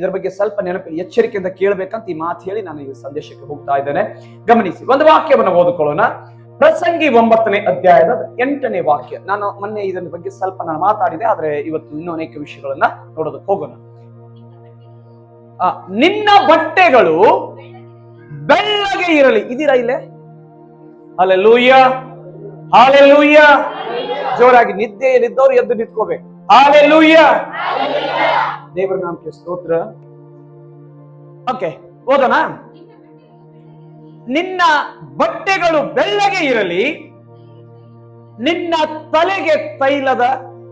ಇದರ ಬಗ್ಗೆ ಸ್ವಲ್ಪ ನೆನಪು ಎಚ್ಚರಿಕೆಯಿಂದ ಕೇಳಬೇಕಂತ ಈ ಮಾತು ಹೇಳಿ ನಾನು ಈ ಸಂದೇಶಕ್ಕೆ ಹೋಗ್ತಾ ಇದ್ದೇನೆ. ಗಮನಿಸಿ, ಒಂದು ವಾಕ್ಯವನ್ನು ಓದಿಕೊಳ್ಳೋಣ. ಪ್ರಸಂಗಿ ಒಂಬತ್ತನೇ ಅಧ್ಯಾಯದ ಎಂಟನೇ ವಾಕ್ಯ. ನಾನು ಮೊನ್ನೆ ಇದರ ಬಗ್ಗೆ ಸ್ವಲ್ಪ ನಾನು ಮಾತಾಡಿದೆ, ಆದ್ರೆ ಇವತ್ತು ಇನ್ನೂ ಅನೇಕ ವಿಷಯಗಳನ್ನ ನೋಡೋದಕ್ಕೆ ಹೋಗೋಣ. ನಿನ್ನ ಬಟ್ಟೆಗಳು ಬೆಳ್ಳಗೆ ಇರಲಿ. ಇದೀರಾ ಇಲ್ಲೇ? ಅಲ್ಲೆಲ್ಲೂಯ್ಯ ಹಾಲೆಲ್ಲೂಯ್ಯ ಜೋರಾಗಿ ನಿದ್ದೆಯಲ್ಲಿದ್ದವ್ರು ಎದ್ದು ನಿಂತ್ಕೋಬೇಕು. ದೇವರ ನಾಮಕ್ಕೆ ಸ್ತೋತ್ರ. ಓಕೆ ಓದೋಣ. ನಿನ್ನ ಬಟ್ಟೆಗಳು ಬೆಳ್ಳಗೆ ಇರಲಿ ನಿನ್ನ ತಲೆಗೆ ತೈಲದ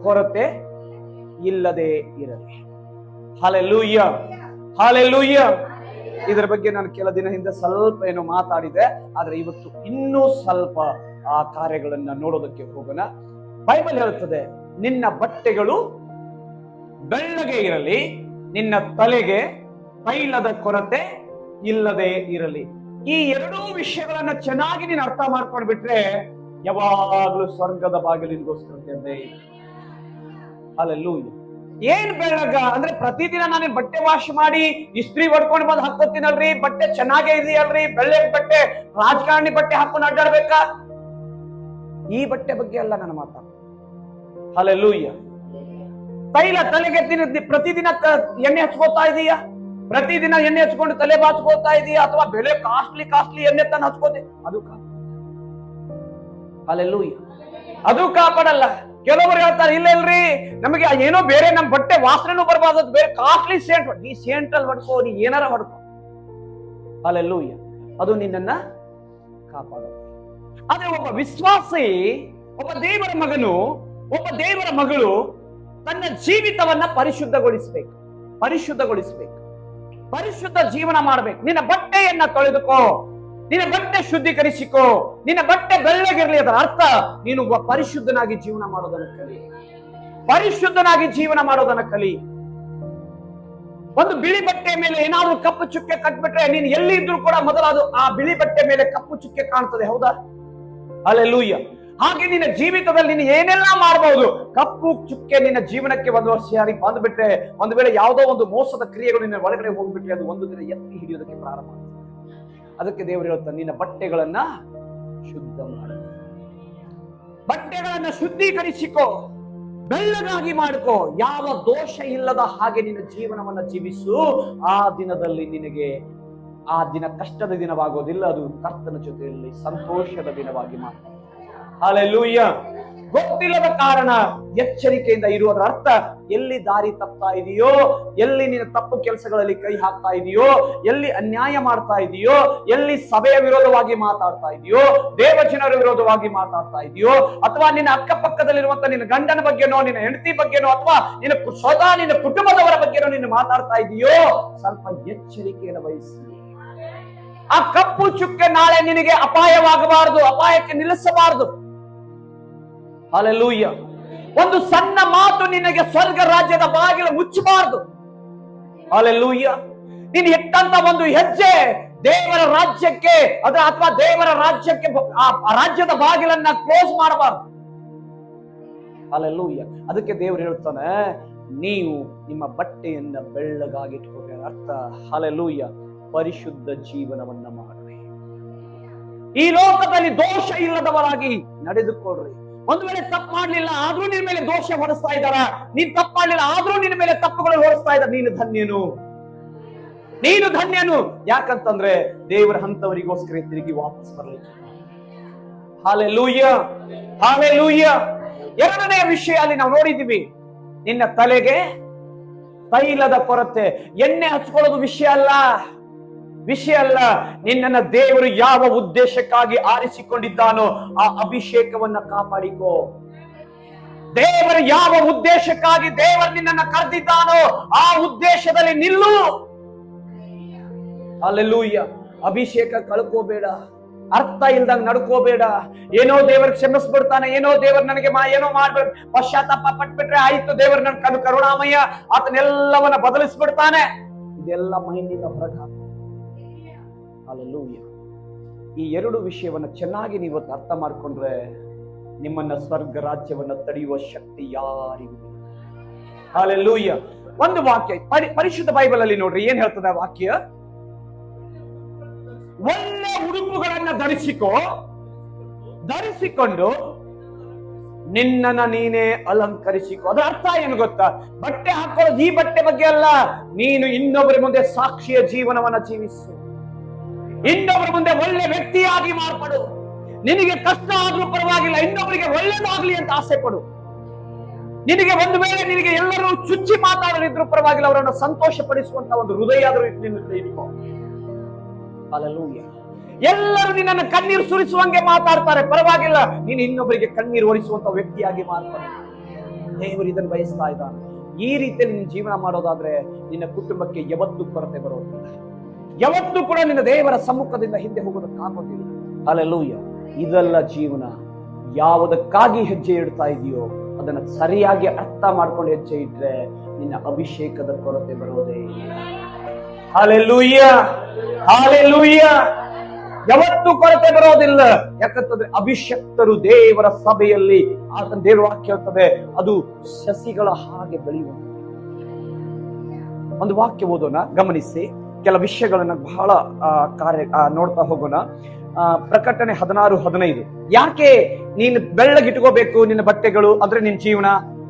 ಕೊರತೆ ಇಲ್ಲದೆ ಇರಲಿ. ಹಾಲೆಲ್ಲೂಯ್ಯ ಹಾಲೆಲ್ಲೂಯ್ಯ ಇದರ ಬಗ್ಗೆ ನಾನು ಕೆಲ ದಿನ ಹಿಂದೆ ಸ್ವಲ್ಪ ಏನೋ ಮಾತಾಡಿದೆ ಆದ್ರೆ ಇವತ್ತು ಇನ್ನೂ ಸ್ವಲ್ಪ ಆ ಕಾರ್ಯಗಳನ್ನ ನೋಡೋದಕ್ಕೆ ಹೋಗೋಣ. ಬೈಬಲ್ ಹೇಳುತ್ತದೆ ನಿನ್ನ ಬಟ್ಟೆಗಳು ಬೆಳ್ಳಗೆ ಇರಲಿ, ನಿನ್ನ ತಲೆಗೆ ತೈಲದ ಕೊರತೆ ಇಲ್ಲದೆ ಇರಲಿ. ಈ ಎರಡೂ ವಿಷಯಗಳನ್ನ ಚೆನ್ನಾಗಿ ನೀನು ಅರ್ಥ ಮಾಡ್ಕೊಂಡ್ಬಿಟ್ರೆ ಯಾವಾಗಲೂ ಸ್ವರ್ಗದ ಬಾಗಿಲಿಗೋಸ್ಕರ ತೆರೆದೇ ಅಲ್ಲೂ ಏನ್ ಬೆಳಗ ಅಂದ್ರೆ ಪ್ರತಿದಿನ ನಾನು ಬಟ್ಟೆ ವಾಶ್ ಮಾಡಿ, ಇಸ್ತ್ರಿ ಹೊಡ್ಕೊಂಡು ಬಂದು ಹಾಕೋತೀನಲ್ರಿ ಬಟ್ಟೆ ಚೆನ್ನಾಗೇ ಇದೆಯಲ್ರಿ? ಬೆಳ್ಳೆ ಬಟ್ಟೆ, ರಾಜಕಾರಣಿ ಬಟ್ಟೆ ಹಾಕೊಂಡು ಅಡ್ಡಾಡ್ಬೇಕಾ? ಈ ಬಟ್ಟೆ ಬಗ್ಗೆ ಅಲ್ಲ ನನ್ನ ಮಾತಾಡ ಅಲ್ಲೆಲ್ಲೂಯ್ಯ ತೈಲ ತಲೆಗೆ ಪ್ರತಿದಿನ ಎಣ್ಣೆ ಹಚ್ಕೋತಾ ಇದೀಯಾ? ಪ್ರತಿದಿನ ಎಣ್ಣೆ ಹಚ್ಕೊಂಡು ತಲೆ ಬಾಚ್ಕೋತಾ ಇದೀಯಾ? ಅಥವಾ ಬೆಲೆ ಕಾಸ್ಟ್ಲಿ ಕಾಸ್ಟ್ಲಿ ಎಣ್ಣೆ ತಾನು ಹಚ್ಕೋತೆ? ಅದು ಅಲ್ಲೆಲ್ಲೂಯ್ಯ ಅದು ಕಾಪಾಡಲ್ಲ. ಕೆಲವರು ಹೇಳ್ತಾರೆ ಇಲ್ಲ ಇಲ್ರಿ ನಮಗೆ ಏನೋ ಬೇರೆ ನಮ್ ಬಟ್ಟೆ ವಾಸನೆನೂ ಬರಬಾರ್ದು ಬೇರೆ ಕಾಸ್ಟ್ಲಿ ಸೇಂಟ್ ನೀ ಸೇಂಟ್ ಅಲ್ಲಿ ಹೊಡ್ಕೋ, ನೀ ಏನಾರ ಹೊಡ್ಕೋ. ಅಲ್ಲೆಲ್ಲೂಯ್ಯ ಅದು ನಿನ್ನನ್ನ ಕಾಪಾಡೋ ಆದ್ರೆ ಒಬ್ಬ ವಿಶ್ವಾಸಿ, ಒಬ್ಬ ದೇವರ ಮಗನು ಒಬ್ಬ ದೇವರ ಮಗಳು ತನ್ನ ಜೀವಿತವನ್ನ ಪರಿಶುದ್ಧಗೊಳಿಸ್ಬೇಕು. ಪರಿಶುದ್ಧಗೊಳಿಸ್ಬೇಕು. ಪರಿಶುದ್ಧ ಜೀವನ ಮಾಡ್ಬೇಕು. ನಿನ್ನ ಬಟ್ಟೆಯನ್ನ ತೊಳೆದುಕೋ. ನಿನ್ನ ಬಟ್ಟೆ ಶುದ್ಧೀಕರಿಸಿಕೋ. ನಿನ್ನ ಬಟ್ಟೆ ಬೆಳ್ಳಗಿರ್ಲಿ ಅದರ ಅರ್ಥ ನೀನು ಒಬ್ಬ ಪರಿಶುದ್ಧನಾಗಿ ಜೀವನ ಮಾಡೋದನ್ನ ಕಲಿ. ಪರಿಶುದ್ಧನಾಗಿ ಜೀವನ ಮಾಡೋದನ್ನ ಕಲಿ. ಒಂದು ಬಿಳಿ ಬಟ್ಟೆ ಮೇಲೆ ಏನಾದ್ರೂ ಕಪ್ಪು ಚುಕ್ಕೆ ಕಟ್ಬಿಟ್ರೆ ನೀನು ಎಲ್ಲಿ ಇದ್ರೂ ಕೂಡ ಮೊದಲಾದ್ರು ಆ ಬಿಳಿ ಬಟ್ಟೆ ಮೇಲೆ ಕಪ್ಪು ಚುಕ್ಕೆ ಕಾಣ್ತದೆ, ಹೌದಾ? ಅಲ್ಲೆಲ್ಲೂಯ್ಯ ಹಾಗೆ ನಿನ್ನ ಜೀವಿತದಲ್ಲಿ ನೀನು ಏನೆಲ್ಲ ಮಾಡಬಹುದು ಕಪ್ಪು ಚುಕ್ಕೆ ನಿನ್ನ ಜೀವನಕ್ಕೆ ಒಂದು ವರ್ಷ ಬಂದ್ಬಿಟ್ರೆ, ಒಂದು ವೇಳೆ ಯಾವುದೋ ಒಂದು ಮೋಸದ ಕ್ರಿಯೆಗಳು ನಿನ್ನ ಒಳಗಡೆ ಹೋಗ್ಬಿಟ್ರೆ ಅದು ಒಂದು ದಿನ ಎತ್ತಿ ಹಿಡಿಯೋದಕ್ಕೆ ಪ್ರಾರಂಭ. ಅದಕ್ಕೆ ದೇವರು ಹೇಳ್ತಾನೆ ನಿನ್ನ ಬಟ್ಟೆಗಳನ್ನ ಶುದ್ಧ ಮಾಡ. ಬಟ್ಟೆಗಳನ್ನ ಶುದ್ಧೀಕರಿಸಿಕೋ, ಬೆಳ್ಳಗಾಗಿ ಮಾಡಿಕೋ. ಯಾವ ದೋಷ ಇಲ್ಲದ ಹಾಗೆ ನಿನ್ನ ಜೀವನವನ್ನ ಜೀವಿಸು. ಆ ದಿನದಲ್ಲಿ ನಿನಗೆ ಆ ದಿನ ಕಷ್ಟದ ದಿನವಾಗೋದಿಲ್ಲ, ಅದು ಕರ್ತನ ಜೊತೆಯಲ್ಲಿ ಸಂತೋಷದ ದಿನವಾಗಿ ಮಾತ್ರ ಹಾಲೆಲ್ಲೂಯ್ಯ ಗೊತ್ತಿಲ್ಲದ ಕಾರಣ ಎಚ್ಚರಿಕೆಯಿಂದ ಇರುವುದರ ಅರ್ಥ, ಎಲ್ಲಿ ದಾರಿ ತಪ್ತಾ ಇದೆಯೋ, ಎಲ್ಲಿ ನಿನ್ನ ತಪ್ಪು ಕೆಲಸಗಳಲ್ಲಿ ಕೈ ಹಾಕ್ತಾ ಇದೆಯೋ, ಎಲ್ಲಿ ಅನ್ಯಾಯ ಮಾಡ್ತಾ ಇದೆಯೋ, ಎಲ್ಲಿ ಸಭೆಯ ವಿರೋಧವಾಗಿ ಮಾತಾಡ್ತಾ ಇದೆಯೋ, ದೇವಜನರ ವಿರೋಧವಾಗಿ ಮಾತಾಡ್ತಾ ಇದೆಯೋ, ಅಥವಾ ನಿನ್ನ ಅಕ್ಕಪಕ್ಕದಲ್ಲಿರುವಂತ ನಿನ್ನ ಗಂಡನ ಬಗ್ಗೆನೋ, ನಿನ್ನ ಹೆಂಡತಿ ಬಗ್ಗೆನೋ, ಅಥವಾ ನಿನ್ನ ಸ್ವತಃ ನಿನ್ನ ಕುಟುಂಬದವರ ಬಗ್ಗೆನೋ ನೀನು ಮಾತಾಡ್ತಾ ಇದೆಯೋ, ಸ್ವಲ್ಪ ಎಚ್ಚರಿಕೆಯನ್ನು ವಹಿಸಿ ಆ ಕಪ್ಪು ಚುಕ್ಕೆ ನಾಳೆ ನಿನಗೆ ಅಪಾಯವಾಗಬಾರದು, ಅಪಾಯಕ್ಕೆ ನಿಲ್ಲಿಸಬಾರದು. ಅಲ್ಲೆಲ್ಲೂಯ್ಯ ಒಂದು ಸಣ್ಣ ಮಾತು ನಿನಗೆ ಸ್ವರ್ಗ ರಾಜ್ಯದ ಬಾಗಿಲು ಮುಚ್ಚಬಾರದು. ಅಲೆಲೂಯ್ಯ ನೀನು ಇಟ್ಟಂತ ಒಂದು ಹೆಜ್ಜೆ ದೇವರ ರಾಜ್ಯಕ್ಕೆ ಅದ್ರ ಅಥವಾ ದೇವರ ರಾಜ್ಯಕ್ಕೆ ಆ ರಾಜ್ಯದ ಬಾಗಿಲನ್ನ ಕ್ಲೋಸ್ ಮಾಡಬಾರದು. ಅಲೆಲ್ಲೂಯ್ಯ ಅದಕ್ಕೆ ದೇವರು ಹೇಳ್ತಾನೆ ನೀವು ನಿಮ್ಮ ಬಟ್ಟೆಯನ್ನ ಬೆಳ್ಳಗಾಗಿಟ್ಕೊಂಡ್ರೆ ಅರ್ಥ. ಅಲ್ಲೆಲ್ಲೂಯ್ಯ ಪರಿಶುದ್ಧ ಜೀವನವನ್ನ ಮಾಡ್ರಿ. ಈ ಲೋಕದಲ್ಲಿ ದೋಷ ಇಲ್ಲದವರಾಗಿ ನಡೆದುಕೊಳ್ಳ್ರಿ ಒಂದು ವೇಳೆ ತಪ್ಪು ಮಾಡ್ಲಿಲ್ಲ, ಆದ್ರೂ ನಿನ್ ಮೇಲೆ ದೋಷ ಹೊರಿಸ್ತಾ ಇದ್ದಾರ? ನೀನ್ ತಪ್ಪು ಮಾಡ್ಲಿಲ್ಲ, ಆದ್ರೂ ನಿನ್ ಮೇಲೆ ತಪ್ಪುಗಳು ಹೊರಿಸ್ತಾ ಇದ್ದಾರೆ? ನೀನು ಧನ್ಯನು. ನೀನು ಧನ್ಯನು. ಯಾಕಂತಂದ್ರೆ ದೇವರ ಹಂತವರಿಗೋಸ್ಕರ ತಿರುಗಿ ವಾಪಸ್ ಬರಲಿಕ್ಕೆ ಹಾಲೆ ಲೂಯ್ಯ ಹಾಲೆ ಲೂಯ್ಯ ಎರಡನೇ ವಿಷಯ ಅಲ್ಲಿ ನಾವು ನೋಡಿದೀವಿ ನಿನ್ನ ತಲೆಗೆ ತೈಲದ ಕೊರತೆ. ಎಣ್ಣೆ ಹಚ್ಕೊಳ್ಳೋದು ವಿಷಯ ಅಲ್ಲ. ವಿಷಯ ಅಲ್ಲ, ನಿನ್ನನ್ನ ದೇವರು ಯಾವ ಉದ್ದೇಶಕ್ಕಾಗಿ ಆರಿಸಿಕೊಂಡಿದ್ದಾನೋ ಆ ಅಭಿಷೇಕವನ್ನ ಕಾಪಾಡಿಕೋ. ದೇವರು ಯಾವ ಉದ್ದೇಶಕ್ಕಾಗಿ ದೇವರು ನಿನ್ನನ್ನು ಕರೆದಿದ್ದಾನೋ ಆ ಉದ್ದೇಶದಲ್ಲಿ ನಿಲ್ಲು. ಅಲ್ಲೆಲ್ಲೂಯ್ಯ ಅಭಿಷೇಕ ಕಳ್ಕೋಬೇಡ. ಅರ್ಥ ಇಲ್ದಂಗ್ ನಡ್ಕೋಬೇಡ. ಏನೋ ದೇವರ್ ಕ್ಷಮಿಸ್ಬಿಡ್ತಾನೆ, ಏನೋ ದೇವರ್ ನನಗೆ ಮಾ ಏನೋ ಮಾಡ್ಬೇಡ ಪಶ್ಚಾತ್ತಾಪ ಪಟ್ಬಿಟ್ರೆ ಆಯ್ತು ದೇವರು ನನ್ ಕರು ಕರುಣಾಮಯ್ಯ ಆತನೆಲ್ಲವನ್ನ ಬದಲಿಸ್ಬಿಡ್ತಾನೆ. ಇದೆಲ್ಲ ಮೈನಿಂದ ಹೊರಗೆ ಹಾಕು ಅಲ್ಲೆಲ್ಲೂಯ್ಯ ಈ ಎರಡು ವಿಷಯವನ್ನ ಚೆನ್ನಾಗಿ ನೀವು ಅರ್ಥ ಮಾಡ್ಕೊಂಡ್ರೆ ನಿಮ್ಮನ್ನ ಸ್ವರ್ಗ ರಾಜ್ಯವನ್ನ ತಡೆಯುವ ಶಕ್ತಿ ಯಾರಿಗೂ ಅಲ್ಲೂಯ್ಯ ಒಂದು ವಾಕ್ಯ ಪರಿ- ಪರಿಶುದ್ಧ ಬೈಬಲ್ ಅಲ್ಲಿ ನೋಡ್ರಿ, ಏನ್ ಹೇಳ್ತದೆ ವಾಕ್ಯ? ಒಳ್ಳೆ ಉಡುಪುಗಳನ್ನ ಧರಿಸಿಕೋ, ಧರಿಸಿಕೊಂಡು ನಿನ್ನನ್ನ ನೀನೇ ಅಲಂಕರಿಸಿಕೊ. ಅದರ ಅರ್ಥ ಏನು ಗೊತ್ತಾ? ಬಟ್ಟೆ ಹಾಕೋದು ಈ ಬಟ್ಟೆ ಬಗ್ಗೆ ಅಲ್ಲ. ನೀನು ಇನ್ನೊಬ್ಬರ ಮುಂದೆ ಸಾಕ್ಷಿಯ ಜೀವನವನ್ನ ಜೀವಿಸು. ಇನ್ನೊಬ್ಬರ ಮುಂದೆ ಒಳ್ಳೆ ವ್ಯಕ್ತಿಯಾಗಿ ಮಾರ್ಪಡು. ನಿನಗೆ ಕಷ್ಟ ಆದ್ರೂ ಪರವಾಗಿಲ್ಲ, ಇನ್ನೊಬ್ಬರಿಗೆ ಒಳ್ಳೇದಾಗ್ಲಿ ಅಂತ ಆಸೆ ಪಡು. ನಿನಗೆ ಒಂದು ವೇಳೆ ನಿನಗೆ ಎಲ್ಲರೂ ಚುಚ್ಚಿ ಮಾತಾಡೋರಿದ್ರು ಪರವಾಗಿಲ್ಲ, ಅವರನ್ನು ಸಂತೋಷ ಪಡಿಸುವಂತ ಒಂದು ಹೃದಯ ಆದ್ರೂ ಇಟ್ಕೋ. ಎಲ್ಲರೂ ನಿನ್ನನ್ನು ಕಣ್ಣೀರು ಸುರಿಸುವಂಗೆ ಮಾತಾಡ್ತಾರೆ, ಪರವಾಗಿಲ್ಲ, ನೀನು ಇನ್ನೊಬ್ಬರಿಗೆ ಕಣ್ಣೀರು ಒರಿಸುವಂತ ವ್ಯಕ್ತಿಯಾಗಿ ಮಾರ್ಪಡು. ದೇವರು ಇದನ್ನು ಬಯಸ್ತಾ ಇದ್ದಾನೆ. ಈ ರೀತಿ ನಿನ್ನ ಜೀವನ ಮಾಡೋದಾದ್ರೆ ನಿನ್ನ ಕುಟುಂಬಕ್ಕೆ ಯಾವತ್ತೂ ಕೊರತೆ ಬರೋದಿಲ್ಲ. ಯಾವತ್ತೂ ಕೂಡ ನಿನ್ನ ದೇವರ ಸಮ್ಮುಖದಿಂದ ಹಿಂದೆ ಹೋಗೋದಕ್ಕಾಗೋದಿಲ್ಲ ಅಲ್ಲೆಲ್ಲೂಯ್ಯ ಇದೆಲ್ಲ ಜೀವನ ಯಾವುದಕ್ಕಾಗಿ ಹೆಜ್ಜೆ ಇಡ್ತಾ ಇದೆಯೋ ಅದನ್ನ ಸರಿಯಾಗಿ ಅರ್ಥ ಮಾಡ್ಕೊಂಡು ಹೆಜ್ಜೆ ಇಟ್ರೆ ನಿನ್ನ ಅಭಿಷೇಕದ ಕೊರತೆ ಬರೋದೇ ಹಾಲೆಲ್ಲೂಯ್ಯ ಹಾಲೆಲ್ಲೂಯ್ಯ ಯಾವತ್ತೂ ಕೊರತೆ ಬರೋದಿಲ್ಲ. ಯಾಕಂತಂದ್ರೆ ಅಭಿಷಕ್ತರು ದೇವರ ಸಭೆಯಲ್ಲಿ ಆತನ ದೇವರ ವಾಕ್ಯ ಹೇಳ್ತದೆ, ಅದು ಸಸಿಗಳ ಹಾಗೆ ಬೆಳೆಯುವಂತ ಒಂದು ವಾಕ್ಯ ಓದೋಣ, ಗಮನಿಸಿ. ಕೆಲ ವಿಷಯಗಳನ್ನ ಬಹಳ ಕಾರ್ಯ ನೋಡ್ತಾ ಹೋಗೋಣ. ಆ, ಪ್ರಕಟಣೆ ಹದಿನಾರು ಹದಿನೈದು. ಯಾಕೆ ನೀನು ಬೆಳ್ಳಗಿಟ್ಕೋಬೇಕು ನಿನ್ನ ಬಟ್ಟೆಗಳು ಅಂದ್ರೆ ನಿನ್ನ ಜೀವನ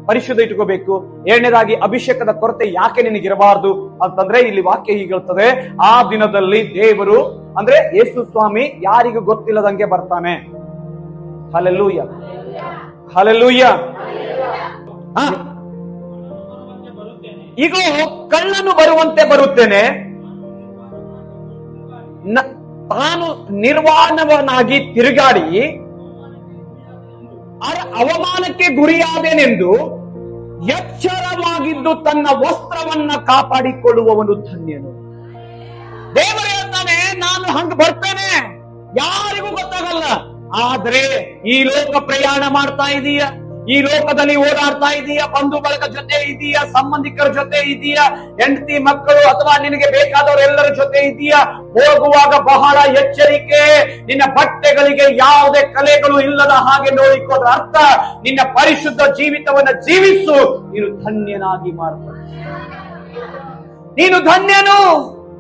ಪರಿಶುದ್ಧ ಇಟ್ಕೋಬೇಕು? ಎರಡನೇದಾಗಿ ಅಭಿಷೇಕದ ಕೊರತೆ ಯಾಕೆ ನಿನಗಿರಬಾರದು? ಅಂತಂದ್ರೆ ಇಲ್ಲಿ ವಾಕ್ಯ ಹೀಗಿರ್ತದೆ ಆ ದಿನದಲ್ಲಿ ದೇವರು ಅಂದ್ರೆ ಯೇಸು ಸ್ವಾಮಿ ಯಾರಿಗೂ ಗೊತ್ತಿಲ್ಲದಂಗೆ ಬರ್ತಾನೆ. ಹಲಲೂಯ ಹಲಲೂಯ ಈಗ ಕಳ್ಳನು ಬರುವಂತೆ ಬರುತ್ತೇನೆ. ತಾನು ನಿರ್ವಾಣವನಾಗಿ ತಿರುಗಾಡಿ ಅವಮಾನಕ್ಕೆ ಗುರಿಯಾದೇನೆಂದು ಎಚ್ಚರವಾಗಿದ್ದು ತನ್ನ ವಸ್ತ್ರವನ್ನ ಕಾಪಾಡಿಕೊಳ್ಳುವವನು ಧನ್ಯನು. ದೇವರು ಹೇಳ್ತಾನೆ ನಾನು ಹಂಗ ಬರ್ತೇನೆ, ಯಾರಿಗೂ ಗೊತ್ತಾಗಲ್ಲ. ಆದ್ರೆ ಈ ಲೋಕ ಪ್ರಯಾಣ ಮಾಡ್ತಾ ಇದೀಯ. ಈ ಲೋಕದಲ್ಲಿ ಓಡಾಡ್ತಾ ಇದೀಯ ಬಂಧು ಬಳಗ ಜೊತೆ ಇದೀಯ, ಸಂಬಂಧಿಕರ ಜೊತೆ ಇದೀಯ, ಹೆಂಡತಿ, ಮಕ್ಕಳು ಅಥವಾ ನಿನಗೆ ಬೇಕಾದವರೆಲ್ಲರ ಜೊತೆ ಇದೀಯ, ಹೋಗುವಾಗ ಬಹಳ ಎಚ್ಚರಿಕೆ. ನಿನ್ನ ಬಟ್ಟೆಗಳಿಗೆ ಯಾವುದೇ ಕಲೆಗಳು ಇಲ್ಲದ ಹಾಗೆ ನೋಡಿಕೊಂಡ ಅರ್ಥ, ನಿನ್ನ ಪರಿಶುದ್ಧ ಜೀವಿತವನ್ನ ಜೀವಿಸು, ನೀನು ಧನ್ಯನಾಗಿ ಮಾರ್ಪಡು. ನೀನು ಧನ್ಯನು,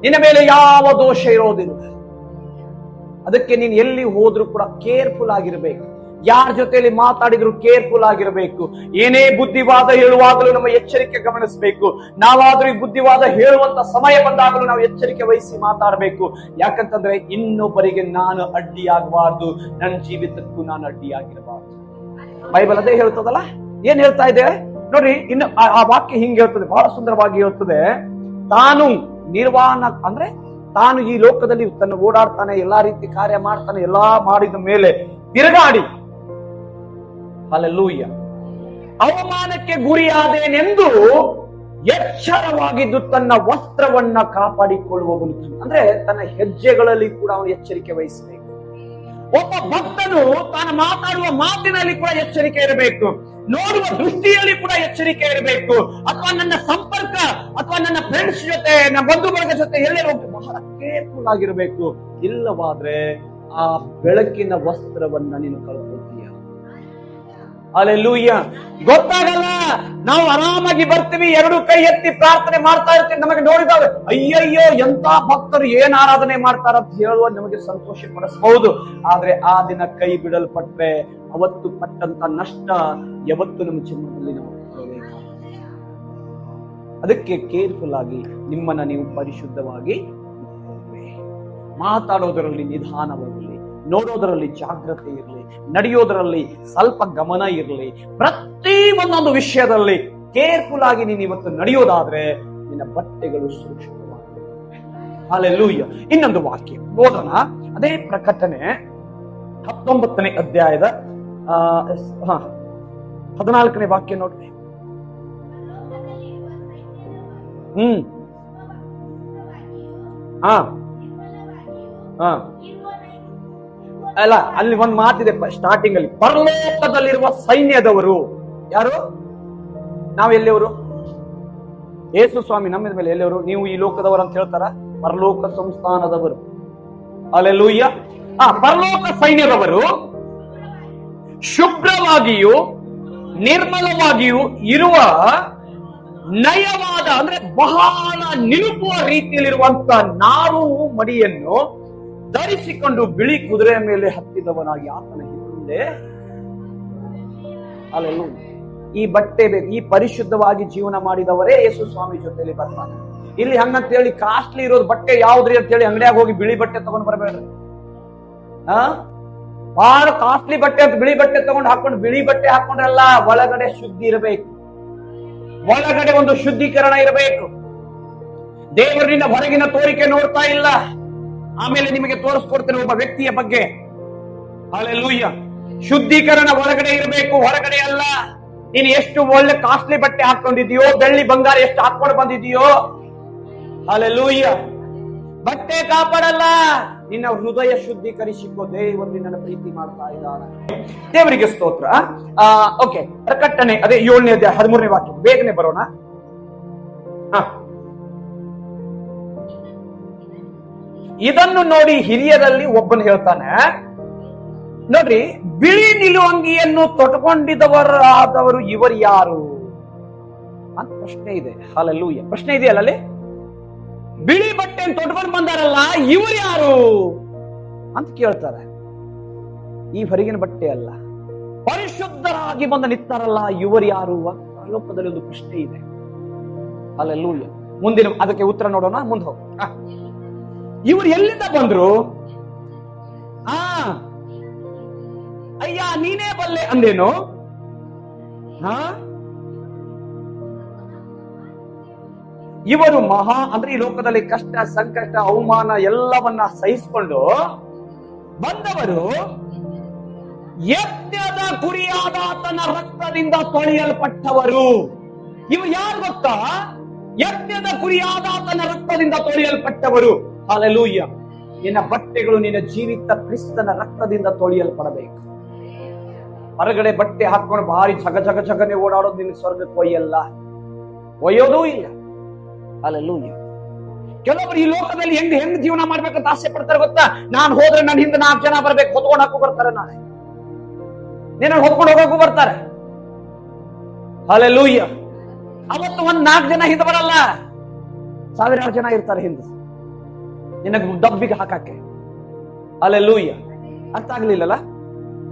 ನಿನ್ನ ಮೇಲೆ ಯಾವ ದೋಷ ಇರೋದಿಲ್ಲ. ಅದಕ್ಕೆ ನೀನು ಎಲ್ಲಿ ಹೋದ್ರೂ ಕೂಡ ಕೇರ್ಫುಲ್ ಆಗಿರಬೇಕು. ಯಾರ ಜೊತೆಯಲ್ಲಿ ಮಾತಾಡಿದ್ರು ಕೇರ್ಫುಲ್ ಆಗಿರಬೇಕು. ಏನೇ ಬುದ್ಧಿವಾದ ಹೇಳುವಾಗಲೂ ನಮ್ಮ ಎಚ್ಚರಿಕೆ ಗಮನಿಸಬೇಕು. ನಾವಾದ್ರೂ ಈ ಬುದ್ಧಿವಾದ ಹೇಳುವಂತ ಸಮಯ ಬಂದಾಗಲೂ ನಾವು ಎಚ್ಚರಿಕೆ ವಹಿಸಿ ಮಾತಾಡಬೇಕು. ಯಾಕಂತಂದ್ರೆ ಇನ್ನೊಬ್ಬರಿಗೆ ನಾನು ಅಡ್ಡಿಯಾಗಬಾರ್ದು. ನನ್ನ ಜೀವಿತಕ್ಕೂ ನಾನು ಅಡ್ಡಿಯಾಗಿರಬಾರ್ದು. ಬೈಬಲ್ ಅದೇ ಹೇಳ್ತದಲ್ಲ? ಏನ್ ಹೇಳ್ತಾ ಇದೆ? ನೋಡಿ, ಇನ್ನು ಆ- ವಾಕ್ಯ ಹಿಂಗೆ ಹೇಳ್ತದೆ. ಬಹಳ ಸುಂದರವಾಗಿ ಹೇಳ್ತದೆ. ತಾನು ನಿರ್ವಾಣ, ಅಂದ್ರೆ ತಾನು ಈ ಲೋಕದಲ್ಲಿ ತನ್ನ ಓಡಾಡ್ತಾನೆ, ಎಲ್ಲಾ ರೀತಿ ಕಾರ್ಯ ಮಾಡ್ತಾನೆ, ಎಲ್ಲಾ ಮಾಡಿದ ಮೇಲೆ ತಿರುಗಾಡಿ. ಅಲ್ಲೆಲ್ಲೂಯ್ಯ ಅವಮಾನಕ್ಕೆ ಗುರಿಯಾದೇನೆಂದು ಎಚ್ಚರವಾಗಿದ್ದು ತನ್ನ ವಸ್ತ್ರವನ್ನ ಕಾಪಾಡಿಕೊಳ್ಳುವವನು. ಅಂದ್ರೆ ತನ್ನ ಹೆಜ್ಜೆಗಳಲ್ಲಿ ಕೂಡ ಅವನು ಎಚ್ಚರಿಕೆ ವಹಿಸಬೇಕು. ಒಬ್ಬ ಭಕ್ತನು ತಾನು ಮಾತಾಡುವ ಮಾತಿನಲ್ಲಿ ಕೂಡ ಎಚ್ಚರಿಕೆ ಇರಬೇಕು. ನೋಡುವ ದೃಷ್ಟಿಯಲ್ಲಿ ಕೂಡ ಎಚ್ಚರಿಕೆ ಇರಬೇಕು. ಅಥವಾ ನನ್ನ ಸಂಪರ್ಕ, ಅಥವಾ ನನ್ನ ಫ್ರೆಂಡ್ಸ್ ಜೊತೆ, ನನ್ನ ಬಂಧು ಬಳಗ ಜೊತೆ ಎಲ್ಲೇ ಹೋಗ್ತದೆ ಬಹಳ ಕೇರ್ಫುಲ್ ಆಗಿರಬೇಕು. ಇಲ್ಲವಾದ್ರೆ ಆ ಬೆಳಕಿನ ವಸ್ತ್ರವನ್ನ ನೀನು ಕಳ್ಕೊತೀಯ ಅಲ್ಲೆಲ್ಲೂಯ್ಯ ಗೊತ್ತಾಗಲ್ಲ, ನಾವು ಆರಾಮಾಗಿ ಬರ್ತೀವಿ, ಎರಡು ಕೈ ಎತ್ತಿ ಪ್ರಾರ್ಥನೆ ಮಾಡ್ತಾ ಇರ್ತೀವಿ ನಮಗೆ ನೋಡಿದಾಗ ಅಯ್ಯಯ್ಯೋ ಎಂತ ಭಕ್ತರು ಏನ್ ಆರಾಧನೆ ಮಾಡ್ತಾರ ಅಂತ ಹೇಳುವ ನಮಗೆ ಸಂತೋಷ ಪಡಿಸಬಹುದು ಆದ್ರೆ ಆ ದಿನ ಕೈ ಬಿಡಲ್ಪಟ್ರೆ ಅವತ್ತು ಪಟ್ಟಂತ ನಷ್ಟ ಯಾವತ್ತು ನಮ್ಮ ಜೀವನದಲ್ಲಿ ನಮಗೆ ಅದಕ್ಕೆ ಕೇರ್ಫುಲ್ ಆಗಿ ನಿಮ್ಮನ್ನ ನೀವು ಪರಿಶುದ್ಧವಾಗಿ. ಮಾತಾಡೋದರಲ್ಲಿ ನಿಧಾನವಾಗಿರಲಿ ನೋಡೋದರಲ್ಲಿ ಜಾಗ್ರತೆ ಇರಲಿ. ನಡೆಯೋದರಲ್ಲಿ ಸ್ವಲ್ಪ ಗಮನ ಇರಲಿ. ಪ್ರತಿ ಒಂದೊಂದು ವಿಷಯದಲ್ಲಿ ಕೇರ್ಫುಲ್ ಆಗಿ ನೀನು ಇವತ್ತು ನಡೆಯೋದಾದ್ರೆ ನಿನ್ನ ಬಟ್ಟೆಗಳು ಸುರಕ್ಷಿತವಾಗಿ ಇನ್ನೊಂದು ವಾಕ್ಯ. ಓದೋಣ. ಅದೇ ಪ್ರಕಟಣೆ ಹತ್ತೊಂಬತ್ತನೇ ಅಧ್ಯಾಯದ ಹ, ಹದಿನಾಲ್ಕನೇ ವಾಕ್ಯ ನೋಡ್ರಿ ಹ್ಮ್. ಹಾ. ಹಾ. ಅಲ್ಲ, ಅಲ್ಲಿ ಒಂದ್ ಮಾತಿದೆ ಸ್ಟಾರ್ಟಿಂಗ್ ಅಲ್ಲಿ. ಪರಲೋಕದಲ್ಲಿರುವ ಸೈನ್ಯದವರು. ಯಾರು? ನಾವು ಎಲ್ಲಿಯವರು? ಯೇಸು ಸ್ವಾಮಿ ನಮ್ಮಿದ ಮೇಲೆ ಎಲ್ಲಿಯವರು? ನೀವು ಈ ಲೋಕದವರು ಅಂತ ಹೇಳ್ತಾರ? ಪರಲೋಕ ಸಂಸ್ಥಾನದವರು. ಅಲ್ಲೆಲ್ಲೂಯ್ಯ ಆ, ಪರಲೋಕ ಸೈನ್ಯದವರು ಶುಭ್ರವಾಗಿಯೂ, ನಿರ್ಮಲವಾಗಿಯೂ ಇರುವ ನಯವಾದ, ಅಂದ್ರೆ ಬಹಳ ನಿಲುಪುವ ರೀತಿಯಲ್ಲಿರುವಂತ ನಾರು ಮಡಿಯನ್ನು ಧರಿಸಿಕೊಂಡು ಬಿಳಿ ಕುದುರೆ ಮೇಲೆ ಹತ್ತಿದವನಾಗಿ ಆತನ ಹಿಂದೆ. ಅಲ್ಲೆಲ್ಲೂ ಈ ಬಟ್ಟೆ ಬೇಕು, ಈ ಪರಿಶುದ್ಧವಾಗಿ ಜೀವನ ಮಾಡಿದವರೇ ಯೇಸು ಸ್ವಾಮಿ ಜೊತೆಯಲ್ಲಿ ಬರ್ತಾನೆ ಇಲ್ಲಿ ಹಂಗಂತ ಹೇಳಿ ಕಾಸ್ಟ್ಲಿ ಇರೋದು ಬಟ್ಟೆ ಯಾವ್ದ್ರಿ ಅಂತ ಹೇಳಿ ಅಂಗಡಿಯಾಗ ಹೋಗಿ ಬಿಳಿ ಬಟ್ಟೆ ತಗೊಂಡ್ ಬರಬೇಡ್ರಿ. ಆ? ಬಹಳ ಕಾಸ್ಟ್ಲಿ ಬಟ್ಟೆ ಅಂತ ಬಿಳಿ ಬಟ್ಟೆ ತಗೊಂಡು ಹಾಕೊಂಡು ಬಿಳಿ ಬಟ್ಟೆ ಹಾಕೊಂಡ್ರಲ್ಲ ಒಳಗಡೆ ಶುದ್ಧಿ ಇರಬೇಕು. ಒಳಗಡೆ ಒಂದು ಶುದ್ಧೀಕರಣ ಇರಬೇಕು. ದೇವರಿನ ಹೊರಗಿನ ತೋರಿಕೆ ನೋಡ್ತಾ ಇಲ್ಲ. ಆಮೇಲೆ ನಿಮಗೆ ತೋರಿಸ್ಕೊಡ್ತೇನೆ ಒಬ್ಬ ವ್ಯಕ್ತಿಯ ಬಗ್ಗೆ. ಅಲ್ಲೆಲ್ಲೂಯ್ಯ ಶುದ್ಧೀಕರಣ ಹೊರಗಡೆ ಇರಬೇಕು, ಹೊರಗಡೆ ಅಲ್ಲ. ನೀನು ಎಷ್ಟು ಒಳ್ಳೆ ಕಾಸ್ಟ್ಲಿ ಬಟ್ಟೆ ಹಾಕೊಂಡಿದೀಯೋ ಬೆಳ್ಳಿ ಬಂಗಾರ ಎಷ್ಟು ಹಾಕೊಂಡು ಬಂದಿದೀಯೋ ಅಲ್ಲೆಲ್ಲೂಯ್ಯ ಬಟ್ಟೆ ಕಾಪಾಡಲ್ಲ. ನಿನ್ನ ಹೃದಯ ಶುದ್ಧೀಕರಿಸಿಕೋ, ದೇವರು ನಿನ್ನ ಪ್ರೀತಿ ಮಾಡ್ತಾ ಇದ್ದಾನೆ. ದೇವರಿಗೆ ಸ್ತೋತ್ರ. ಓಕೆ ಪ್ರಕಟಣೆ ಅದೇ ಏಳನೇ ಹದಿಮೂರನೇ ವಾಕ್ಯ. ಬೇಗನೆ ಬರೋಣ. ಹ. ಇದನ್ನು ನೋಡಿ ಹಿರಿಯರಲ್ಲಿ ಒಬ್ಬನು ಹೇಳ್ತಾನೆ, ನೋಡ್ರಿ, ಬಿಳಿ ನಿಲುವಂಗಿಯನ್ನು ತೊಟ್ಕೊಂಡಿದವರಾದವರು ಇವರು ಯಾರು? ಅಂತ ಪ್ರಶ್ನೆ ಇದೆ. ಹಾಲಲ್ಲೂಯ್ಯ. ಪ್ರಶ್ನೆ ಇದೆಯಲ್ಲ ಅಲ್ಲಿ? ಬಿಳಿ ಬಟ್ಟೆ ತೊಟ್ಕೊಂಡು ಬಂದಾರಲ್ಲ, ಇವರು ಯಾರು? ಅಂತ ಕೇಳ್ತಾರೆ. ಈ ಹೊರಗಿನ ಬಟ್ಟೆ ಅಲ್ಲ. ಪರಿಶುದ್ಧರಾಗಿ ಬಂದ ನಿಂತಾರಲ್ಲ, ಇವರು ಯಾರು ಲೋಕದಲ್ಲಿ ಒಂದು ಪ್ರಶ್ನೆ ಇದೆ. ಅಲ್ಲೆಲ್ಲೂಯ್ಯ ಮುಂದಿನ, ಅದಕ್ಕೆ ಉತ್ತರ ನೋಡೋಣ, ಮುಂದೆ ಹೋಗೋಣ. ಇವರು ಎಲ್ಲಿಂದ ಬಂದ್ರು? ಆ, ಅಯ್ಯ, ನೀನೇ ಬಲ್ಲೆ ಅಂದೇನು? ಹಾ? ಇವರು ಮಹಾ, ಅಂದ್ರೆ ಈ ಲೋಕದಲ್ಲಿ ಕಷ್ಟ, ಸಂಕಷ್ಟ, ಅವಮಾನ ಎಲ್ಲವನ್ನ ಸಹಿಸಿಕೊಂಡು ಬಂದವರು ಯಜ್ಞದ ಕುರಿಯಾದ ಆತನ ರಕ್ತದಿಂದ ತೊಳೆಯಲ್ಪಟ್ಟವರು. ಇವು ಯಾರು ಗೊತ್ತಾ? ಯಜ್ಞದ ಕುರಿಯಾದ ಆತನ ರಕ್ತದಿಂದ ತೊಳೆಯಲ್ಪಟ್ಟವರು. ಹಾಲೆಲೂಯ್ಯ. ನಿನ್ನ ಬಟ್ಟೆಗಳು ನಿನ್ನ ಜೀವಿತ ಕ್ರಿಸ್ತನ ರಕ್ತದಿಂದ ತೊಳೆಯಲ್ಪಡಬೇಕು. ಹೊರಗಡೆ ಬಟ್ಟೆ ಹಾಕೊಂಡು ಭಾರಿ ಜಗ ಜಗ ಜಗನೆ ಓಡಾಡೋದು ನಿನ್ನ ಸ್ವರ್ಗಕ್ಕೆ ಒಯ್ಯಲ್ಲ. ಒಯ್ಯೋದೂ ಇಲ್ಲ. ಅಲೆಲೂಯ್ಯ ಕೆಲವರು ಈ ಲೋಕದಲ್ಲಿ ಹೆಂಗ್ ಹೆಂಗ್ ಜೀವನ ಮಾಡ್ಬೇಕಂತ ಆಸೆ ಪಡ್ತಾರೆ ಗೊತ್ತಾ? ನಾನ್ ಹೋದ್ರೆ ನನ್ನ ಹಿಂದೆ ನಾಲ್ಕು ಜನ ಬರ್ಬೇಕು, ಹೊತ್ಕೊಂಡು ಹಾಕು ಬರ್ತಾರೆ ನಾಳೆ. ನಿನ್ನ ಹೊತ್ಕೊಂಡು ಹೋಗಕ್ಕೂ ಬರ್ತಾರೆ. ಅಲೆಲೂಯ್ಯ ಅವತ್ತು ಒಂದ್ ನಾಲ್ಕು ಜನ ಹಿಂದೆ ಬರಲ್ಲ. ಸಾವಿರಾರು ಜನ ಇರ್ತಾರೆ ಹಿಂದೆ. ನಿನಗೆ ಡಬ್ಬಿಗೆ ಹಾಕಕ್ಕೆ. ಅಲ್ಲೆಲ್ಲೂಯ್ಯ ಅರ್ಥ ಆಗ್ಲಿಲ್ಲಲ್ಲ?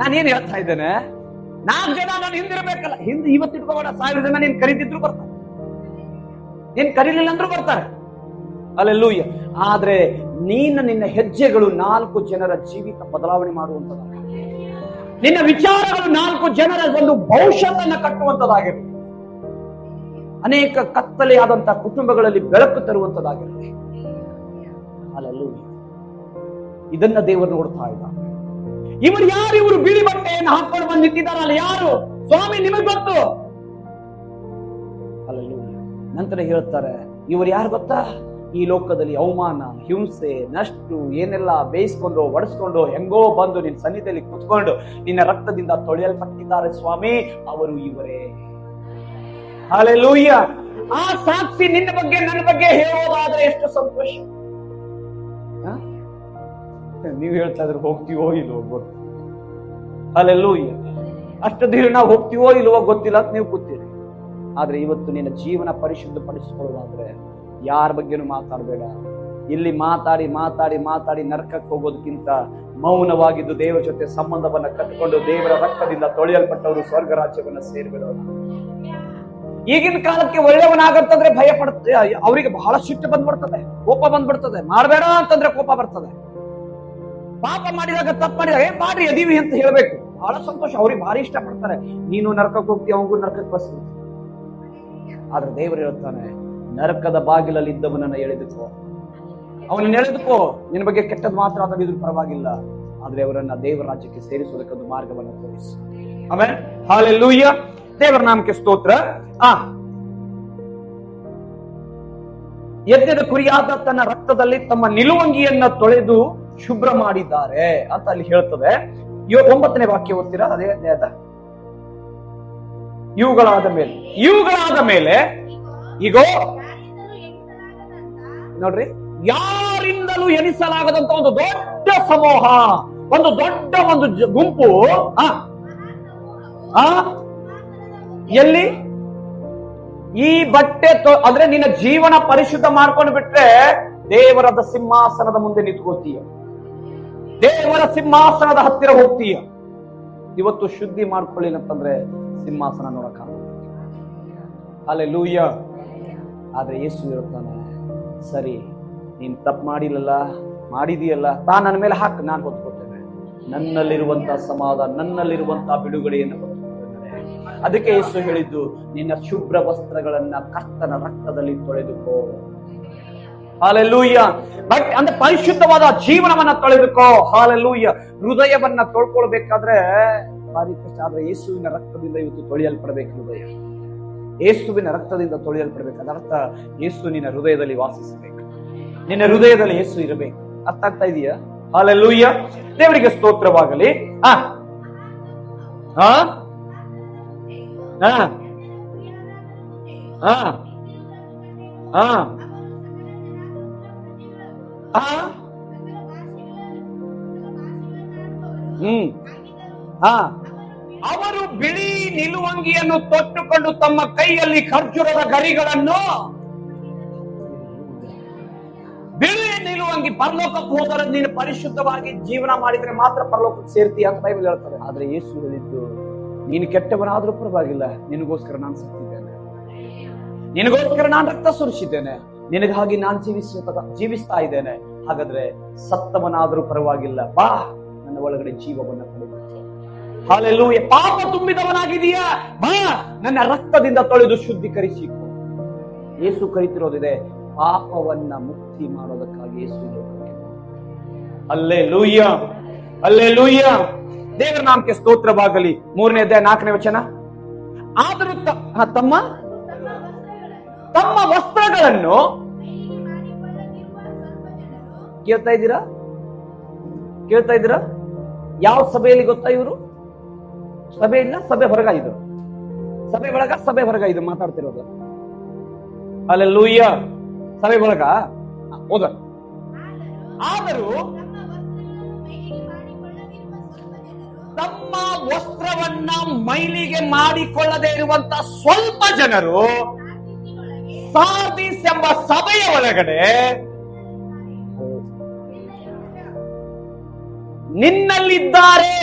ನಾನೇನ್ ಹೇಳ್ತಾ ಇದ್ದೇನೆ? ನಾಲ್ಕು ಜನ ನಾನು ಹಿಂದಿರ್ಬೇಕಲ್ಲ. ಹಿಂದೆ ಇವತ್ತು ಇಟ್ಕೋಬೇಡ, ಸಾವಿರ ಜನ ನೀನ್ ಕರೀತಿದ್ರು ಬರ್ತಾರೆ. ನೀನ್ ಕರೀಲಿಲ್ಲ ಅಂದ್ರೂ ಬರ್ತಾರೆ. ಅಲ್ಲೆಲ್ಲೂಯ್ಯ ಆದ್ರೆ ನೀನು ನಿನ್ನ ಹೆಜ್ಜೆಗಳು ನಾಲ್ಕು ಜನರ ಜೀವಿತ ಬದಲಾವಣೆ ಮಾಡುವಂತದ ನಿನ್ನ ವಿಚಾರಗಳು ನಾಲ್ಕು ಜನರ ಒಂದು ಭವಿಷ್ಯತನ್ನ ಕಟ್ಟುವಂತದಾಗಿರುತ್ತೆ ಅನೇಕ ಕತ್ತಲೆಯಾದಂತಹ ಕುಟುಂಬಗಳಲ್ಲಿ ಬೆಳಕು ತರುವಂತದಾಗಿರಲಿ ಅಲ್ಲೆಲ್ಲೂಯ್ಯ ಇದನ್ನ ದೇವರು ನೋಡ್ತಾ ಇದ್ದ ಇವರು ಯಾರು? ಇವರು ಬಿಳಿ ಬಟ್ಟೆಯನ್ನು ಹಾಕೊಂಡು ಬಂದು ನಿಂತಿದ್ದಾರಲ್ಲ ಯಾರು? ಸ್ವಾಮಿ, ನಿಮಗ್ ಗೊತ್ತು? ಅಲ್ಲೂ ನಂತರ ಹೇಳ್ತಾರೆ, ಇವರು ಯಾರು ಗೊತ್ತಾ? ಈ ಲೋಕದಲ್ಲಿ ಅವಮಾನ, ಹಿಂಸೆ, ನಷ್ಟು, ಏನೆಲ್ಲ ಬೇಯಿಸ್ಕೊಂಡು ಒಡಿಸ್ಕೊಂಡು ಹೆಂಗೋ ಬಂದು ನಿನ್ ಸನ್ನಿಧಿಯಲ್ಲಿ ಕುತ್ಕೊಂಡು ನಿನ್ನ ರಕ್ತದಿಂದ ತೊಳೆಯಲ್ಪಟ್ಟಿದ್ದಾರೆ ಸ್ವಾಮಿ, ಅವರು ಇವರೇ. ಹಾಲೆಲೂಯ್ಯ ಆ ಸಾಕ್ಷಿ ನಿನ್ನ ಬಗ್ಗೆ, ನನ್ನ ಬಗ್ಗೆ ಹೇಳೋದಾದ್ರೆ ಎಷ್ಟು ಸಂತೋಷ? ನೀವು ಹೇಳ್ತಾ ಇದ್ರೆ ಹೋಗ್ತೀವೋ ಇಲ್ವೋ ಗೊತ್ತು ಇಲ್ಲ ಅಷ್ಟು ದಿನ ನಾವು ಹೋಗ್ತೀವೋ ಇಲ್ವೋ ಗೊತ್ತಿಲ್ಲ ಅಂತ ನೀವು ಗೊತ್ತೀರಿ ಆದ್ರೆ ಇವತ್ತು ನಿನ್ನ ಜೀವನ ಪರಿಶುದ್ಧ ಪಡಿಸ್ಕೊಳ್ಳೋದಾದ್ರೆ ಯಾರ ಬಗ್ಗೆನೂ ಮಾತಾಡಬೇಡ. ಇಲ್ಲಿ ಮಾತಾಡಿ ಮಾತಾಡಿ ಮಾತಾಡಿ ನರಕಕ್ಕೆ ಹೋಗೋದಕ್ಕಿಂತ ಮೌನವಾಗಿದ್ದು ದೇವರ ಜೊತೆ ಸಂಬಂಧವನ್ನ ಕಟ್ಟಿಕೊಂಡು ದೇವರ ರಕ್ತದಿಂದ ತೊಳೆಯಲ್ಪಟ್ಟವರು ಸ್ವರ್ಗ ರಾಜ್ಯವನ್ನ ಸೇರ್ಬಿಡೋರು ಈಗಿನ ಕಾಲಕ್ಕೆ ಒಳ್ಳೆಯವನಾಗತ್ತಂದ್ರೆ ಭಯ ಪಡ್ತ ಅವರಿಗೆ ಬಹಳ ಸಿಟ್ಟು ಬಂದ್ಬಿಡ್ತದೆ, ಕೋಪ ಬಂದ್ಬಿಡ್ತದೆ. ಮಾಡಬೇಡ ಅಂತಂದ್ರೆ ಕೋಪ ಬರ್ತದೆ. ಪಾಪ ಮಾಡಿದಾಗ ತಪ್ಪು ಮಾಡಿದಾಗ ಏನ್ ಮಾಡ್ರಿ ಅದೀವಿ ಅಂತ ಹೇಳ್ಬೇಕು. ಬಹಳ ಸಂತೋಷ, ಅವ್ರಿಗೆ ಭಾರಿ ಇಷ್ಟ ಪಡ್ತಾರೆ ನೀನು ನರಕಕ್ಕೆ ಹೋಗ್ತಿ ಅವನಿಗೂ ನರಕಕ್ಕೆ ಬಸ್ ಆದ್ರೆ ದೇವರು ಹೇಳ್ತಾನೆ, ನರಕದ ಬಾಗಿಲಲ್ಲಿ ಇದ್ದವನನ್ನ ಎಳೆದುಕೋ. ಅವನನ್ನ ಎಳೆದುಕೋ. ನಿನ್ನ ಬಗ್ಗೆ ಕೆಟ್ಟದ್ ಮಾತ್ರ ಅದನ್ನು ಪರವಾಗಿಲ್ಲ. ಆದ್ರೆ ಅವರನ್ನ ದೇವರ ರಾಜ್ಯಕ್ಕೆ ಸೇರಿಸೋದಕ್ಕೊಂದು ಮಾರ್ಗವನ್ನು ತೋರಿಸಿ. ಆಮೇಲೆ ಹಾಲೆಲ್ಲೂಯ್ಯ ದೇವರ ನಾಮಕ್ಕೆ ಸ್ತೋತ್ರ. ಆ. ಯಜ್ಞದ ಕುರಿಯಾದ ತನ್ನ ರಕ್ತದಲ್ಲಿ ತಮ್ಮ ನಿಲುವಂಗಿಯನ್ನ ತೊಳೆದು ಶುಭ್ರ ಮಾಡಿದ್ದಾರೆ ಅಂತ ಅಲ್ಲಿ ಹೇಳ್ತದೆ. ಒಂಬತ್ತನೇ ವಾಕ್ಯ ಓದ್ತೀರಾ? ಅದೇ ಅಧ್ಯಾಯದ. ಇವುಗಳಾದ ಮೇಲೆ. ಇವುಗಳಾದ ಮೇಲೆ ಈಗೋ ನೋಡ್ರಿ, ಯಾರಿಂದಲೂ ಎನಿಸಲಾಗದಂತ ಒಂದು ದೊಡ್ಡ ಸಮೂಹ, ಒಂದು ದೊಡ್ಡ ಒಂದು ಗುಂಪು ಎಲ್ಲಿ? ಈ ಬಟ್ಟೆ ಅಂದ್ರೆ ನಿನ್ನ ಜೀವನ ಪರಿಶುದ್ಧ ಮಾಡ್ಕೊಂಡು ಬಿಟ್ರೆ ದೇವರದ ಸಿಂಹಾಸನದ ಮುಂದೆ ನಿಂತ್ಕೋತೀಯ. ದೇವರ ಸಿಂಹಾಸನದ ಹತ್ತಿರ ಹೋಗ್ತೀಯ. ಇವತ್ತು ಶುದ್ಧಿ ಮಾಡ್ಕೊಳ್ಳಿಲ್ಲ ಅಂತಂದ್ರೆ ಸಿಂಹಾಸನ ನೋಡಕ ಅಲ್ಲೆ ಲೂಯ್ಯ ಆದ್ರೆ ಯೇಸು ಹೇಳ್ತಾನೆ, ಸರಿ, ನೀನ್ ತಪ್ಪು ಮಾಡಿಲ್ಲಲ್ಲ, ಮಾಡಿದೀಯಲ್ಲ ತಾ ನನ್ನ ಮೇಲೆ ಹಾಕಿ, ನಾನು ಹೊತ್ಕೋತೇನೆ. ನನ್ನಲ್ಲಿರುವಂತ ಸಮಾಧಾನ ನನ್ನಲ್ಲಿರುವಂತ ಬಿಡುಗಡೆಯನ್ನು ಅದಕ್ಕೆ ಯೇಸು ಹೇಳಿದ್ದು, ನಿನ್ನ ಶುಭ್ರ ವಸ್ತ್ರಗಳನ್ನ ಕರ್ತನ ರಕ್ತದಲ್ಲಿ ತೊಳೆದುಕೋ. ಹಾಲೆಲ್ಲೂಯ್ಯ ಬಟ್ ಅಂದ್ರೆ ಪರಿಶುದ್ಧವಾದ ಜೀವನವನ್ನ ತೊಳೆದುಕೋ. ಹಾಲೆಲ್ಲೂಯ್ಯ ಹೃದಯವನ್ನ ತೊಳ್ಕೊಳ್ಬೇಕಾದ್ರೆ ಭಾರಿ ಕಷ್ಟ ಆದ್ರೆ ಯೇಸುವಿನ ರಕ್ತದಿಂದ ಇವತ್ತು ತೊಳೆಯಲ್ಪಡಬೇಕು ಹೃದಯ. ಯೇಸುವಿನ ರಕ್ತದಿಂದ ತೊಳೆಯಲ್ಪಡಬೇಕು. ಅದರ್ಥ ಯೇಸು ನಿನ್ನ ಹೃದಯದಲ್ಲಿ ವಾಸಿಸಬೇಕು. ನಿನ್ನ ಹೃದಯದಲ್ಲಿ ಯೇಸು ಇರಬೇಕು. ಅರ್ಥ ಆಗ್ತಾ ಇದೆಯಾ? ಹಾಲೆಲ್ಲೂಯ್ಯ ದೇವರಿಗೆ ಸ್ತೋತ್ರವಾಗಲಿ. ಹಾ ಹಾ ಹಾ ಹಾ ಹಾ ಹ್ಮ್. ಹಾ. ಅವರು ಬಿಳಿ ನಿಲುವಂಗಿಯನ್ನು ತೊಟ್ಟುಕೊಂಡು ತಮ್ಮ ಕೈಯಲ್ಲಿ ಖರ್ಜೂರದ ಗರಿಗಳನ್ನು ಬಿಳಿ ನಿಲುವಂಗಿ ಪರಲೋಕಕ್ಕೆ ಹೋದರೆ ನೀನು ಪರಿಶುದ್ಧವಾಗಿ ಜೀವನ ಮಾಡಿದ್ರೆ ಮಾತ್ರ ಪರಲೋಕಕ್ಕೆ ಸೇರ್ತಿ ಅಂತ ಬೈಬಲ್ ಹೇಳ್ತಾರೆ. ಆದ್ರೆ ಯೇಸು ಹೇಳಿದ್ದು ನೀನು ಕೆಟ್ಟವನಾದ್ರೂ ಪರವಾಗಿಲ್ಲ, ನಿನಗೋಸ್ಕರ ನಾನು ಸತ್ತಿದ್ದೇನೆ. ನಿನಗೋಸ್ಕರ ನಾನು ರಕ್ತ ಸುರಿಸಿದ್ದೇನೆ. ನಿನಗಾಗಿ ನಾನು ಜೀವಿಸ ಜೀವಿಸ್ತಾ ಇದ್ದೇನೆ. ಹಾಗಾದ್ರೆ ಸತ್ತವನಾದರೂ ಪರವಾಗಿಲ್ಲ. ಬಾ, ನನ್ನ ಒಳಗಡೆ ಜೀವವನ್ನ ಪಡೆದು ಹಾಲೆಲ್ಲೂ ಪಾಪ ತುಂಬಿದವನಾಗಿದೀಯಾ ಬಾ, ನನ್ನ ರಕ್ತದಿಂದ ತೊಳೆದು ಶುದ್ಧೀಕರಿಸಿಕೊ ಏಸು ಕರಿತಿರೋದಿದೆ, ಪಾಪವನ್ನ ಮುಕ್ತಿ ಮಾಡೋದಕ್ಕಾಗಿ ಏಸು. ಅಲ್ಲೇ ಲೂಯ್ಯ ಅಲ್ಲೇ ಲೂಯ್ಯ ದೇವರ ನಾಮಕ್ಕೆ ಸ್ತೋತ್ರವಾಗಲಿ ಮೂರನೇ ಅಧ್ಯಾಯ ನಾಲ್ಕನೇ ವಚನ. ಆದರೂ ತಮ್ಮ ತಮ್ಮ ವಸ್ತ್ರಗಳನ್ನು ಕೇಳ್ತಾ ಇದ್ದೀರಾ? ಕೇಳ್ತಾ ಇದ್ದೀರಾ? ಯಾವ ಸಭೆಯಲ್ಲಿ ಗೊತ್ತಾ ಇವರು? ಸಭೆ ಸಭೆ ಹೊರಗ ಇದು ಸಭೆ ಒಳಗ, ಸಭೆ ಹೊರಗ ಇದು ಮಾತಾಡ್ತಿರೋದು. ಅಲ್ಲೆಲ್ಲೂಯ್ಯ ಸಭೆ ಒಳಗ? ಹೋದ ಆದರೂ ತಮ್ಮ ವಸ್ತ್ರವನ್ನ ಮೈಲಿಗೆ ಮಾಡಿಕೊಳ್ಳದೆ ಇರುವಂತ ಸ್ವಲ್ಪ ಜನರು ಸಾರ್ದಿಸ್ ಎಂಬ ಸಭೆಯ ಒಳಗಡೆ ನಿನ್ನಲ್ಲಿದ್ದಾರೆ.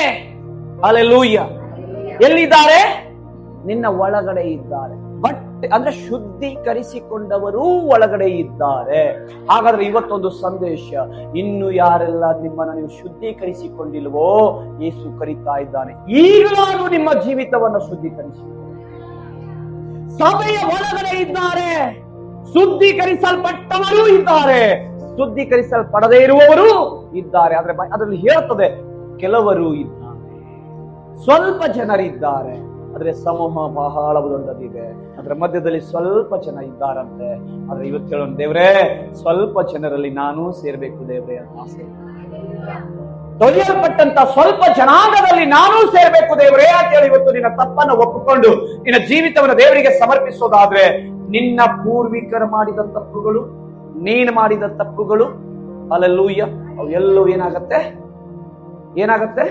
ಅಲ್ಲೆಲ್ಲೂಯ್ಯ ಎಲ್ಲಿದ್ದಾರೆ? ನಿನ್ನ ಒಳಗಡೆ ಇದ್ದಾರೆ. ಬಟ್ ಅಂದ್ರೆ ಶುದ್ಧೀಕರಿಸಿಕೊಂಡವರು ಒಳಗಡೆ ಇದ್ದಾರೆ. ಹಾಗಾದ್ರೆ ಇವತ್ತೊಂದು ಸಂದೇಶ. ಇನ್ನು ಯಾರೆಲ್ಲ ನಿಮ್ಮನ್ನ ನೀವು ಶುದ್ಧೀಕರಿಸಿಕೊಂಡಿಲ್ವೋ? ಯೇಸು ಕರೀತಾ ಇದ್ದಾನೆ. ಈಗಲಾದರೂ ನಿಮ್ಮ ಜೀವಿತವನ್ನು ಶುದ್ಧೀಕರಿಸಿ ಸಭೆಯ ಒಳಗಡೆ ಇದ್ದಾರೆ. ಶುದ್ಧೀಕರಿಸಲ್ಪಟ್ಟವರು ಇದ್ದಾರೆ. ಶುದ್ಧೀಕರಿಸಲ್ಪಡದೇ ಇರುವವರು ಇದ್ದಾರೆ. ಆದ್ರೆ ಅದರಲ್ಲಿ ಹೇಳುತ್ತದೆ, ಕೆಲವರು ಇದ್ದಾರೆ. ಸ್ವಲ್ಪ ಜನರಿದ್ದಾರೆ, ಆದ್ರೆ ಸಮೂಹ ಬಹಳ ದೊಡ್ಡದಿದೆ. ಅದರ ಮಧ್ಯದಲ್ಲಿ ಸ್ವಲ್ಪ ಜನ ಇದ್ದಾರಂತೆ. ಆದ್ರೆ ಇವತ್ತು ಹೇಳೋಣ ದೇವ್ರೇ, ಸ್ವಲ್ಪ ಜನರಲ್ಲಿ ನಾನು ಸೇರ್ಬೇಕು ದೇವ್ರೆ ಅಂತ ಆಸೆ. ತೊಳೆಯಲ್ಪಟ್ಟಂತ ಸ್ವಲ್ಪ ಜನಾಂಗದಲ್ಲಿ ನಾನು ಸೇರ್ಬೇಕು ದೇವರೇ ಅಂತ ಹೇಳಿ ಇವತ್ತು ನಿನ್ನ ತಪ್ಪನ್ನು ಒಪ್ಪಿಕೊಂಡು ನಿನ್ನ ಜೀವಿತವನ್ನು ದೇವರಿಗೆ ಸಮರ್ಪಿಸೋದಾದ್ರೆ ನಿನ್ನ ಪೂರ್ವಿಕರು ಮಾಡಿದ ತಪ್ಪುಗಳು, ನೀನು ಮಾಡಿದ ತಪ್ಪುಗಳು ಅಲ್ಲೂಯ್ಯ ಅವು ಎಲ್ಲೂ ಏನಾಗತ್ತೆ? ಏನಾಗತ್ತೆ?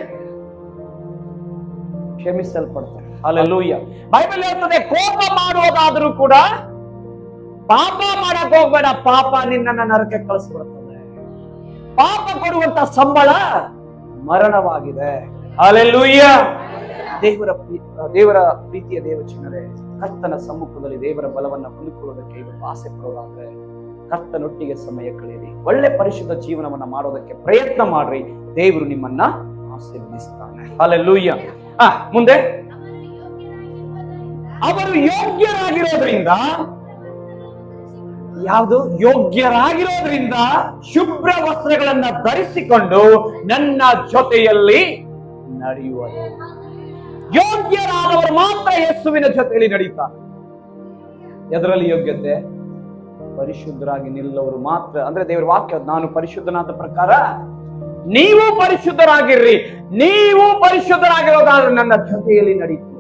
ಕ್ಷಮಿಸಲ್ಪಡ್ತಾರೆ. ಅಲ್ಲೂಯ್ಯ ಬೈಬಲ್ ಹೇಳ್ತದೆ, ಕೋಪ ಮಾಡುವುದಾದ್ರೂ ಕೂಡ ಪಾಪ ಮಾಡಕ್ ಹೋಗ್ಬೇಡ, ಪಾಪ ನಿನ್ನ ನರಕ್ಕೆ ಕಳಿಸ್ಬಿಡ್ತದೆ ಪಾಪ ಕೊಡುವಂತ ಸಂಬಳ ಮರಣವಾಗಿದೆ. ಅಲ್ಲೆಲ್ಲೂಯ್ಯ ದೇವರ ದೇವರ ಪ್ರೀತಿಯ ದೇವಚಿನ್ನರೇ. ಕರ್ತನ ಸಮ್ಮುಖದಲ್ಲಿ ದೇವರ ಬಲವನ್ನ ಹೊಂದಿಕೊಳ್ಳೋದಕ್ಕೆ ಇವತ್ತು ಆಸೆ ಪಡೋದಾದ್ರೆ ಕರ್ತನೊಟ್ಟಿಗೆ ಸಮಯ ಕಳೆಯಿರಿ. ಒಳ್ಳೆ ಪರಿಶುದ್ಧ ಜೀವನವನ್ನ ಮಾಡೋದಕ್ಕೆ ಪ್ರಯತ್ನ ಮಾಡ್ರಿ. ದೇವರು ನಿಮ್ಮನ್ನ ಆಶೀರ್ವದಿಸ್ತಾನೆ. ಅಲ್ಲೆಲ್ಲೂಯ್ಯ ಆ, ಮುಂದೆ? ಅವರು ಯೋಗ್ಯರಾಗಿರೋದ್ರಿಂದ ಯಾವುದು? ಯೋಗ್ಯರಾಗಿರೋದ್ರಿಂದ ಶುಭ್ರ ವಸ್ತ್ರಗಳನ್ನ ಧರಿಸಿಕೊಂಡು ನನ್ನ ಜೊತೆಯಲ್ಲಿ ನಡೆಯುವರು. ಯೋಗ್ಯರಾದವರು ಮಾತ್ರ ಯೇಸುವಿನ ಜೊತೆಯಲ್ಲಿ ನಡೀತಾರೆ. ಎದರಲ್ಲಿ ಯೋಗ್ಯತೆ? ಪರಿಶುದ್ಧರಾಗಿ ನಿಲ್ಲವರು ಮಾತ್ರ. ಅಂದ್ರೆ ದೇವರ ವಾಕ್ಯ, ನಾನು ಪರಿಶುದ್ಧನಾದ ಪ್ರಕಾರ ನೀವು ಪರಿಶುದ್ಧರಾಗಿರ್ರಿ. ನೀವು ಪರಿಶುದ್ಧರಾಗಿರೋದಾದ್ರೆ ನನ್ನ ಜೊತೆಯಲ್ಲಿ ನಡೀತು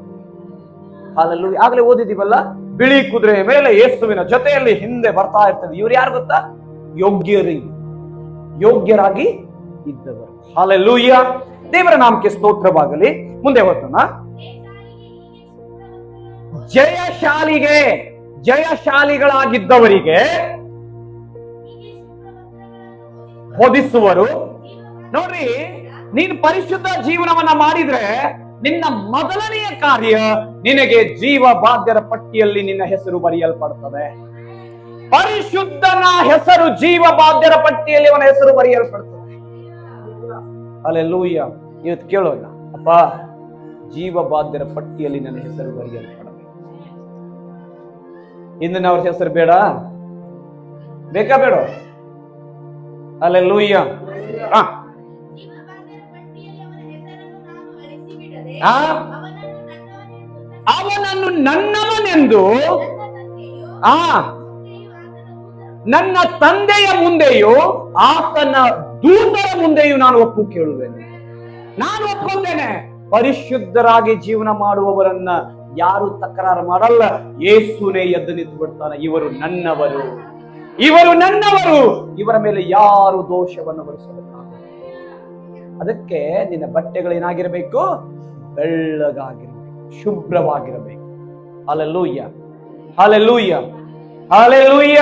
ಹಾಲಲ್ಲೂ ಆಗ್ಲೇ ಓದಿದೀವಲ್ಲ ಬಿಳಿ ಕುದುರೆ ಮೇಲೆ ಯೇಸುವಿನ ಜೊತೆಯಲ್ಲಿ ಹಿಂದೆ ಬರ್ತಾ ಇರ್ತವೆ ಇವ್ರು ಯಾರು ಗೊತ್ತಾ? ಯೋಗ್ಯರಿ. ಯೋಗ್ಯರಾಗಿ ಇದ್ದವರು. ಹಾಲೆಲ್ಲೂಯ್ಯ ದೇವರ ನಾಮಕ್ಕೆ ಸ್ತೋತ್ರವಾಗಲಿ. ಮುಂದೆ ಹೋಗೋಣ. ಜಯಶಾಲಿಗೆ, ಜಯಶಾಲಿಗಳಾಗಿದ್ದವರಿಗೆ ಹೊದಿಸುವರು ನೋಡ್ರಿ, ನೀನು ಪರಿಶುದ್ಧ ಜೀವನವನ್ನ ಮಾಡಿದ್ರೆ ನಿನ್ನ ಮೊದಲನೆಯ ಕಾರ್ಯ ನಿನಗೆ ಜೀವ ಬಾಧ್ಯರ ಪಟ್ಟಿಯಲ್ಲಿ ನಿನ್ನ ಹೆಸರು ಬರೆಯಲ್ಪಡ್ತದೆ. ಪರಿಶುದ್ಧನ ಹೆಸರು ಜೀವ ಬಾಧ್ಯರ ಪಟ್ಟಿಯಲ್ಲಿ ಅವನ ಹೆಸರು ಬರೆಯಲ್ಪಡುತ್ತದೆ ಅಲ್ಲೆಲ್ಲೂಯ್ಯ ಇವತ್ತು ಕೇಳೋಣ ಅಪ್ಪ ಜೀವ ಬಾಧ್ಯರ ಪಟ್ಟಿಯಲ್ಲಿ ನನ್ನ ಹೆಸರು ಬರೆಯಲ್ಪಡಬೇಕು. ಇಂದಿನ ಅವ್ರ ಹೆಸರು ಬೇಡ? ಬೇಕಾ ಬೇಡ? ಅಲ್ಲ ಲೂಯ್ಯ? ಅವನನ್ನು ನನ್ನವನೆಂದು? ಆ. ನನ್ನ ತಂದೆಯ ಮುಂದೆಯೂ ಆತನ ದೂತರ ಮುಂದೆಯೂ ನಾನು ಒಪ್ಪು ಕೇಳುವೆ ನಾನು ಒಪ್ಪುತ್ತೇನೆ ಪರಿಶುದ್ಧರಾಗಿ ಜೀವನ ಮಾಡುವವರನ್ನ ಯಾರು ತಕರಾರು ಮಾಡಲ್ಲ. ಏಸುನೇ ಎದ್ದು ನಿಂತು ಬಿಡ್ತಾನೆ. ಇವರು ನನ್ನವರು. ಇವರು ನನ್ನವರು. ಇವರ ಮೇಲೆ ಯಾರು ದೋಷವನ್ನು ಬರಿಸಬೇಕಾಗುತ್ತೆ ಅದಕ್ಕೆ ನಿನ್ನ ಬಟ್ಟೆಗಳು ಏನಾಗಿರಬೇಕು? ಬೆಳ್ಳಗಾಗಿರಬೇಕು. ಶುಭ್ರವಾಗಿರಬೇಕು. ಅಲೆಲ್ಲೂಯ್ಯ ಅಲೆಲ್ಲೂಯ್ಯ ಅಲೆಲ್ಲೂಯ್ಯ